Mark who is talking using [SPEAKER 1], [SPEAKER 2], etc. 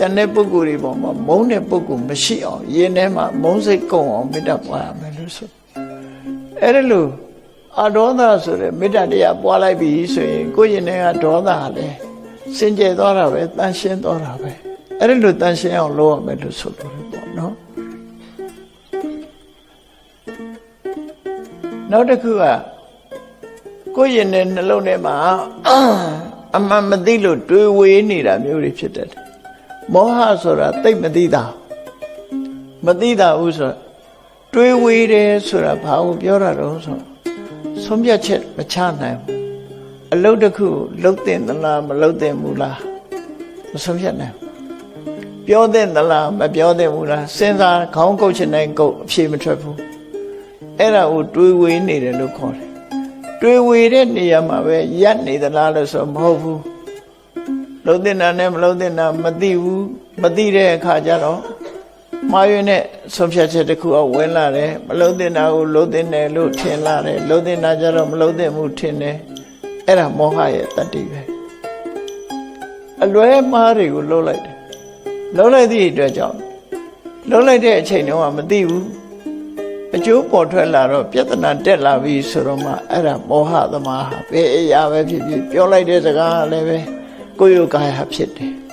[SPEAKER 1] ကျန်တဲ့ပုဂ္ဂိုလ်တွေပေါ်မှာမုန်းတဲ့ပုဂ္ဂိုလ်မရှိအောင်ယင်ထဲမှာမုန်းစိတ်ကုန်အောင်မေတ္တာပွားရမယ်လို့ဆိုအဲ့ဒါလို့အဒေါသဆိုတဲ့မေတ္တာတရားပွားလိုက်ပြီဆိုရင်ကိုယ့်ရင်ထဲကဒေါသကလည်းစင်ကြယ်သွားတာပဲတန်ရှင်းသွားတာပဲအဲ့ဒါလို့တန်ရှင်းအောင်လုပ်ရမယ်လို့ဆိုလို့ပေါ့နော်နောက်တစ်ခုကကိုယ့်ရင်ထဲနှလုံးထဲမှာအမှန်မသိလို့တွေးဝေးနေတာမျိုးတွေဖြစ်တတ်တယ် မောဟဆိုတာသိပ်မသိတာမသိတာဘူးဆိုတော့တွေးဝေးတယ်ဆိုတာဘာကိုပြောတာတော့ဆိုတော့ဆုံးဖြတ်ချက်မချနိုင်ဘူးအလုတ်တစ်ခုလှုပ်တင်သလားမလှုပ်တင်ဘူးလားမဆုံးဖြတ်နိုင်ဘူးပြောတဲ့သလားမပြောတဲ့ဘူးလားစဉ်းစားခေါင်းကုတ်ချင်တိုင်းကုတ်အဖြေမထွက်ဘူးအဲ့ဒါကိုတွေးဝေးနေတယ်လို့ခေါ်တယ်တွေးဝေတဲ့နေရာမှာပဲရပ်နေသလားလို့ဆိုမဟုတ်ဘူး လုံးတင်တာနဲ့မလုံးတင်တာမသိဘူးမသိတဲ့အခါကျတော့မှားရွေးနဲ့ဆုံးဖြတ်ချက်တစ်ခုအဝင်လာတယ်မလုံးတင်တာကိုလုံးတင်တယ်လို့ထင်လာတယ်လုံးတင်တာကျတော့မလုံးတင်မှုထင်တယ်အဲ့ဒါမောဟရဲ့တတ္တိပဲအလွဲမှားတွေကိုလုံးလိုက်တယ်လုံးလိုက်သည့်အတွက်ကြောင့်လုံးလိုက်တဲ့အချိန်တုန်းကမသိဘူးအကျိုးပေါ်ထွက်လာတော့ပြဿနာတက်လာပြီဆိုတော့မှအဲ့ဒါမောဟသမားဟာဘယ်အရာပဲဖြစ်ဖြစ်ပြောလိုက်တဲ့စကားကလည်းပဲ ကိုယ်ရောကာယဖြစ်တယ်